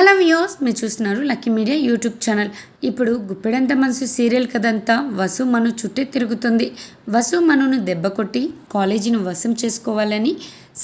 Hello views మీరు చూస్తున్నారు lucky media YouTube channel. ఇప్పుడు గుప్పెడంత మనసు సీరియల్ కదంతా వసు మను చుట్టే తిరుగుతుంది. వసు మనును దెబ్బ కొట్టి కాలేజీని వశం చేసుకోవాలని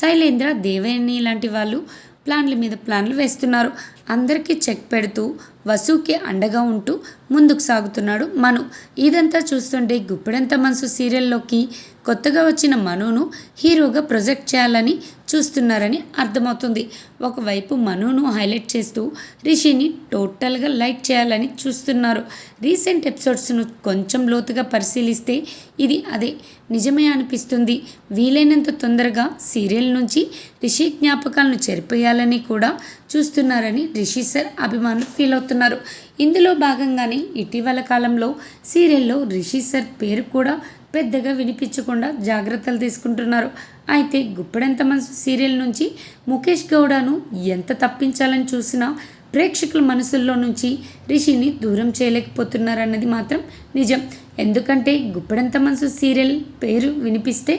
శైలేంద్ర దేవయాని లాంటి వాళ్ళు ప్లాన్ల మీద ప్లాన్లు వేస్తున్నారు. అందరికీ చెక్ పెడుతూ వసుకి అండగా ఉంటూ ముందుకు సాగుతున్నాడు మను. ఇదంతా చూస్తుంటే గుప్పెడంత మనసు సీరియల్లోకి కొత్తగా వచ్చిన మనును హీరోగా ప్రొజెక్ట్ చేయాలని చూస్తున్నారని అర్థమవుతుంది. ఒకవైపు మనును హైలైట్ చేస్తూ రిషిని టోటల్గా లైట్ చేయాలని చూస్తున్నారు. రీసెంట్ ఎపిసోడ్స్ను కొంచెం లోతుగా పరిశీలిస్తే ఇది అదే నిజమే అనిపిస్తుంది. వీలైనంత తొందరగా సీరియల్ నుంచి రిషి జ్ఞాపకాలను చెరిపేయాలని కూడా చూస్తున్నారని రిషి సార్ అభిమానులు ఫీల్ అవుతున్నారు. ఇందులో భాగంగానే ఇటీవల కాలంలో సీరియల్లో రిషి సార్ పేరు కూడా పెద్దగా వినిపించకుండా జాగ్రత్తలు తీసుకుంటున్నారు. అయితే గుప్పెడంత మనసు సీరియల్ నుంచి ముఖేష్ గౌడను ఎంత తప్పించాలని చూసినా ప్రేక్షకుల మనసుల్లో నుంచి రిషిని దూరం చేయలేకపోతున్నారన్నది మాత్రం నిజం. ఎందుకంటే గుప్పెడంత మనసు సీరియల్ పేరు వినిపిస్తే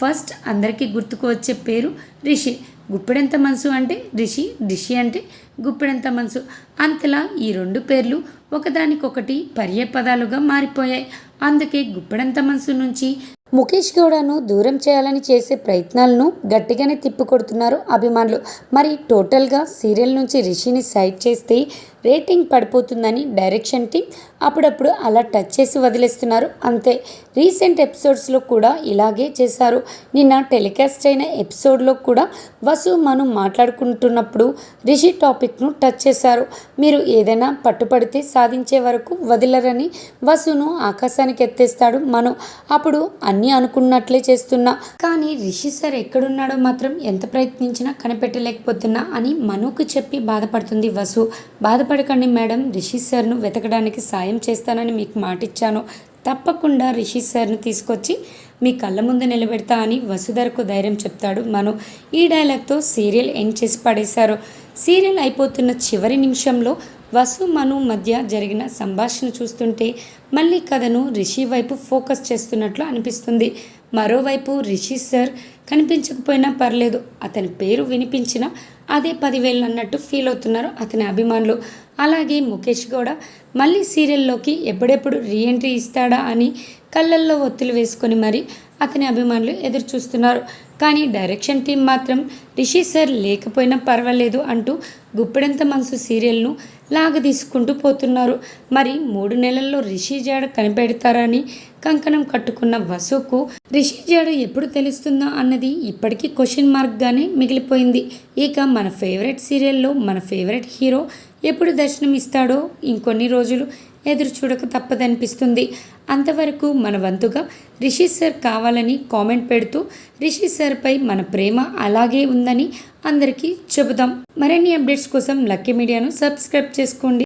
ఫస్ట్ అందరికీ గుర్తుకు వచ్చే పేరు రిషి. గుప్పెడంత మనసు అంటే రిషి రిషి అంటే గుప్పెడంత మనసు. అంతలా ఈ రెండు పేర్లు ఒకదానికొకటి పర్యపదాలుగా మారిపోయాయి. అందుకే గుప్పెడంత మనసు నుంచి ముఖేష్ గౌడను దూరం చేయాలని చేసే ప్రయత్నాలను గట్టిగానే తిప్పికొడుతున్నారు అభిమానులు. మరి టోటల్గా సీరియల్ నుంచి రిషిని సైడ్ చేస్తే రేటింగ్ పడిపోతుందని డైరెక్షన్ టీం అప్పుడప్పుడు అలా టచ్ చేసి వదిలేస్తున్నారు. అంతే రీసెంట్ ఎపిసోడ్స్లో కూడా ఇలాగే చేశారు. నిన్న టెలికాస్ట్ అయిన ఎపిసోడ్లో కూడా వసు మను మాట్లాడుకుంటున్నప్పుడు రిషి టాపిక్ను టచ్ చేశారు. మీరు ఏదైనా పట్టుపడితే సాధించే వరకు వదిలరని వసును ఆకాశానికి ఎత్తేస్తాడు మను. అప్పుడు అన్నీ అనుకున్నట్లే చేస్తున్నా. కానీ రిషి సార్ ఎక్కడున్నాడో మాత్రం ఎంత ప్రయత్నించినా కనిపెట్టలేకపోతున్నా అని మనుకు చెప్పి బాధపడుతుంది వసు. బాధపడకండి మేడం. రిషి సార్ను వెతకడానికి సాయం చేస్తానని మీకు మాటిచ్చాను. తప్పకుండా రిషి సార్ను తీసుకొచ్చి మీ కళ్ళ ముందు నిలబెడతా అని వసుధరకు ధైర్యం చెప్తాడు మను. ఈ డైలాగ్తో సీరియల్ ఎండ్ చేసి పడేశారు. సీరియల్ అయిపోతున్న చివరి నిమిషంలో వసు మను మధ్య జరిగిన సంభాషణ చూస్తుంటే మళ్ళీ కథను రిషి వైపు ఫోకస్ చేస్తున్నట్లు అనిపిస్తుంది. మరోవైపు రిషి సార్ కనిపించకపోయినా పర్లేదు. అతని పేరు వినిపించినా అదే పదివేలు అన్నట్టు ఫీల్ అవుతున్నారు అతని అభిమానులు. అలాగే ముఖేష్ కూడా మళ్ళీ సీరియల్లోకి ఎప్పుడెప్పుడు రీఎంట్రీ ఇస్తాడా అని కళ్ళల్లో ఒత్తులు వేసుకొని మరి అతని అభిమానులు ఎదురు చూస్తున్నారు. కానీ డైరెక్షన్ టీం మాత్రం రిషి సార్ లేకపోయినా పర్వాలేదు అంటూ గుప్పెడంత మనసు సీరియల్ను లాగదీసుకుంటూ పోతున్నారు. మరి మూడు నెలల్లో రిషి జాడ కనిపెడతారని కంకణం కట్టుకున్న వసుకు రిషి జాడ ఎప్పుడు తెలుస్తుందా అన్నది ఇప్పటికీ క్వశ్చన్ మార్క్గానే మిగిలిపోయింది. ఇక మన ఫేవరెట్ సీరియల్లో మన ఫేవరెట్ హీరో ఎప్పుడు దర్శనం ఇస్తాడో ఇంకొన్ని రోజులు ఎదురు చూడక తప్పదనిపిస్తుంది. అంతవరకు మన వంతుగా రిషి సార్ కావాలని కామెంట్ పెడుతూ రిషి సార్పై మన ప్రేమ అలాగే ఉందని అందరికీ చెబుదాం. మరిన్ని అప్డేట్స్ కోసం లక్కీ మీడియాను సబ్స్క్రైబ్ చేసుకోండి.